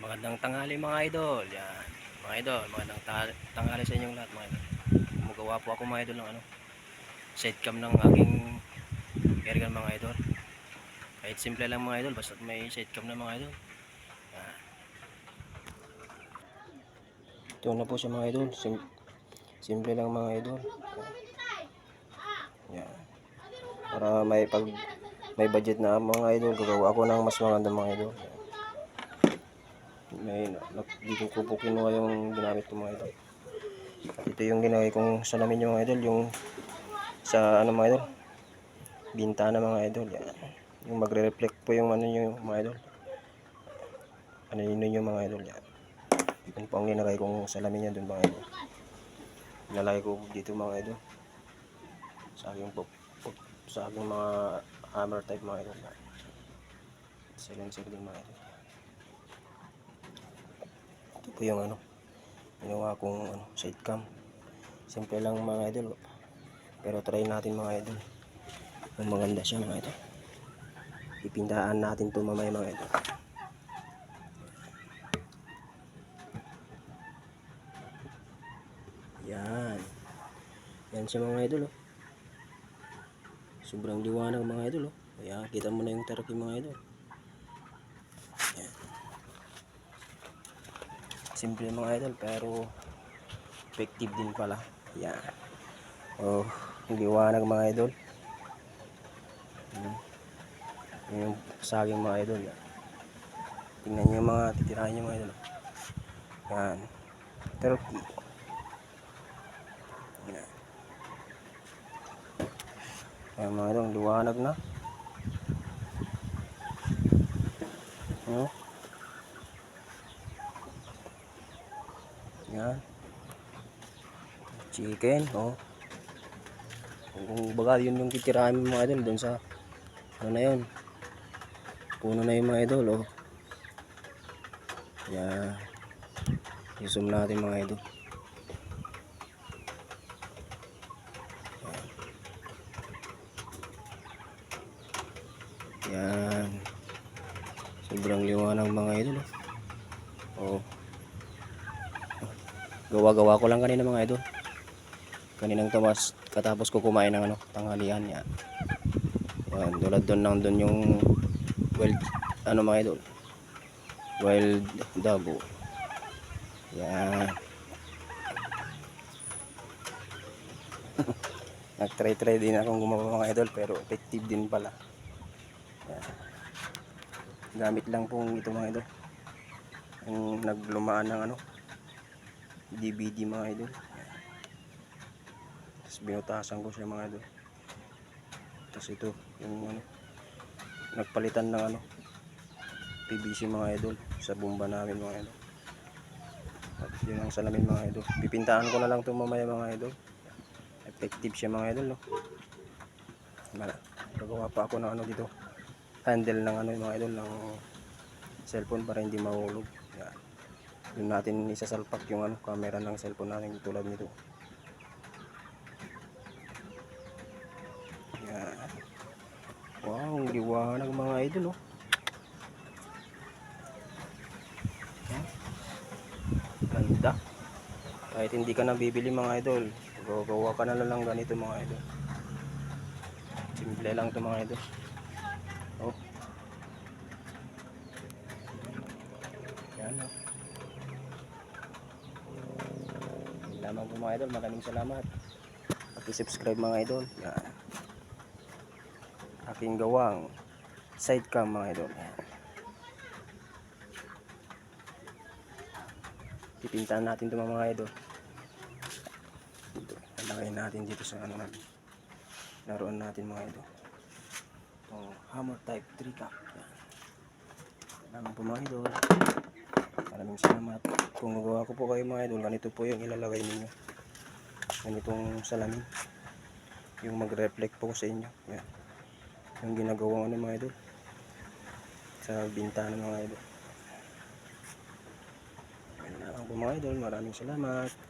Magandang tanghali mga idol. Yan. Mga idol, magandang ta- tanghali sa inyong lahat mga idol. Gumagawa po ako mga idol ng ano, sitecam ng aking airgun mga idol. Kahit simple lang mga idol, basta may sitecam na mga idol. Yan. Ito na po siya mga idol. Sim- simple lang mga idol. Yan. Para may pag may budget na mga idol, gagawa ako ng mas maganda mga idol. Yan may dito ko po kinuha yung ginamit ko mga idol. Ito yung ginagay kong salamin yung mga idol yung sa ano mga idol bintana mga idol yan. Yung magre-reflect po yung ano yung mga idol. Ano yun yung mga idol yan. Yun po ang ginagay kong salamin yan dun mga idol. Nilalagay ko dito mga idol. Sa aking po, po sa aking mga hammer type mga idol. Siling siling mga idol po yung ano, ginawa kong ano, side cam. Simple lang mga idol. Pero try natin mga idol. Ang maganda siya mga idol. Ipindahan natin ito mamaya mga idol. Yan. Yan siya mga idol oh. Sobrang liwanag mga idol oh. Ayan, kita mo na yung turkey mga idol. Simple mga idol pero effective din pala. Yan. Oh liwanag mga idol. Yan Yan yung saging mga idol. Tingnan nyo mga titirahan nyo mga idol. Yan. Turkey yan. Yan mga idol liwanag na. Oh Yan. Chicken, oh. Kung baga yun yung titirahan mo mga idol dun sa ano na yun. Puno na yung mga idol, oh. Yan. I-zoom natin mga idol. Yan. Sobrang liwanag mga idol, oh. Oh. Gawa-gawa ko lang kanina mga idol. Kaninang tumas katapos ko kumain ng ano, tanghalian yan. Yan, tulad doon nang doon yung wild ano mga idol. Wild dabo. Yan. Nag-try-try din akong gumawa mga idol pero effective din pala. Yan. Gamit lang pong ito mga idol. Yung naglumaan ng ano, DVD mga idol. Tapos binutasan ko siya mga idol. Tapos ito, yung ano, nagpalitan ng ano, PVC mga idol sa bomba namin mga idol. At yun ang salamin mga idol. Pipintahan ko na lang ito mamaya mga idol. Effective siya mga idol, no? Mara, gagawa pa ako ng ano dito. Handle ng ano mga idol, ng cellphone para hindi mahulog. Yan yun natin isasalpak yung ano, camera ng cellphone natin tulad nito yan wow liwanag mga idol oh. Ganda. Kahit hindi ka na bibili mga idol gagawa ka na lang ganito mga idol. Simple lang to mga idol. Oh. Yan oh. Lamang po mga idol. Maraming salamat. Paki-subscribe mga idol. Yan aking gawang side cam mga idol. Yan. pipintahan natin ito mga idol. Lalagay natin dito sa ano natin. Laruan natin mga idol. Itong hammer type 3 cap yan po mga idol. Maraming salamat. Kung magawa ko po kayo mga idol ganito po yung ilalagay ninyo. Ganitong salamin. Yung mag-reflect po sa inyo. Yan yung ginagawa ano mga idol? Sa bintana mga idol. Yan lang po mga idol. Maraming salamat